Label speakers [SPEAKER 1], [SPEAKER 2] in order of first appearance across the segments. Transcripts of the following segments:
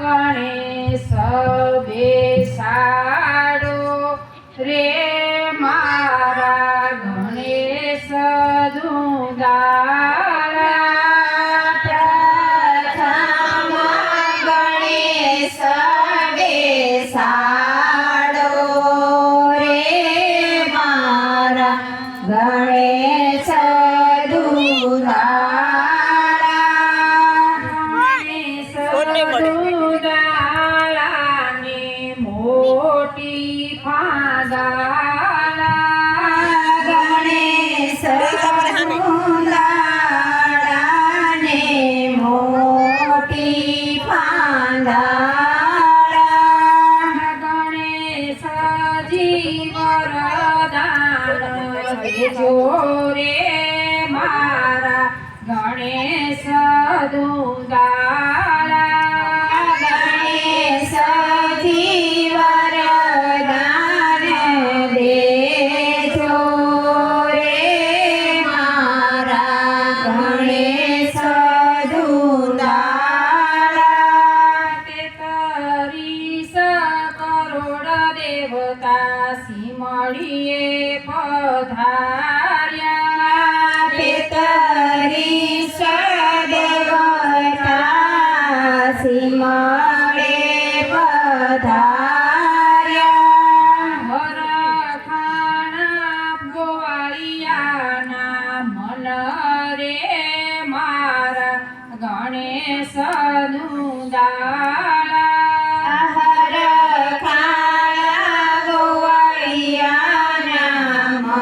[SPEAKER 1] ગણેશ બેસાડો રે મારા ગણેશ
[SPEAKER 2] પ્રથમ ગણેશ બેસાડો
[SPEAKER 1] ફાદાળા
[SPEAKER 2] ગણેશ દુરાળાને મોટી પાંદાળા
[SPEAKER 1] ગણેશજી વરદાન દેજો રે મારા ગણેશ દુંદાળા દેવતા સિમળીએ પધાર્યા.
[SPEAKER 2] પેતરી સદેવતા સિમળે પધાર્યા.
[SPEAKER 1] વરખાણા ગોવાળિયાના મન રે મારા ગણેશ દુંદાળા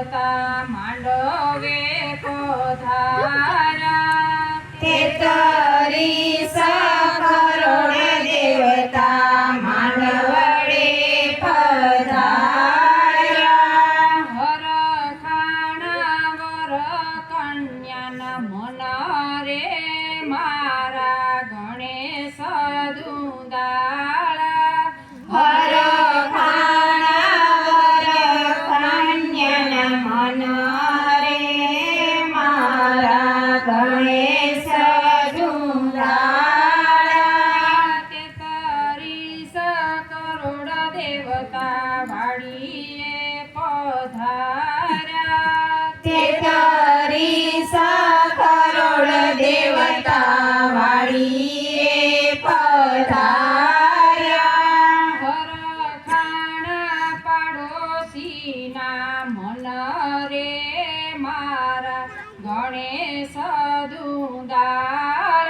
[SPEAKER 1] દેવતા માંડવે પધાર્યા
[SPEAKER 2] તેતરીસ કરોડ દેવતા માંડવડે પધાર્યા
[SPEAKER 1] વરખાણા વરકન્યાના મન રે મારા ગણેશ દુંદાળા દેવતા વાડીએ પધાર્યા.
[SPEAKER 2] તેતરીસ કરોડ દેવતા વાળીએ પધાર્યા.
[SPEAKER 1] વરખાણા પાડોશીના મન રે મારા ગણેશ દુંદાળા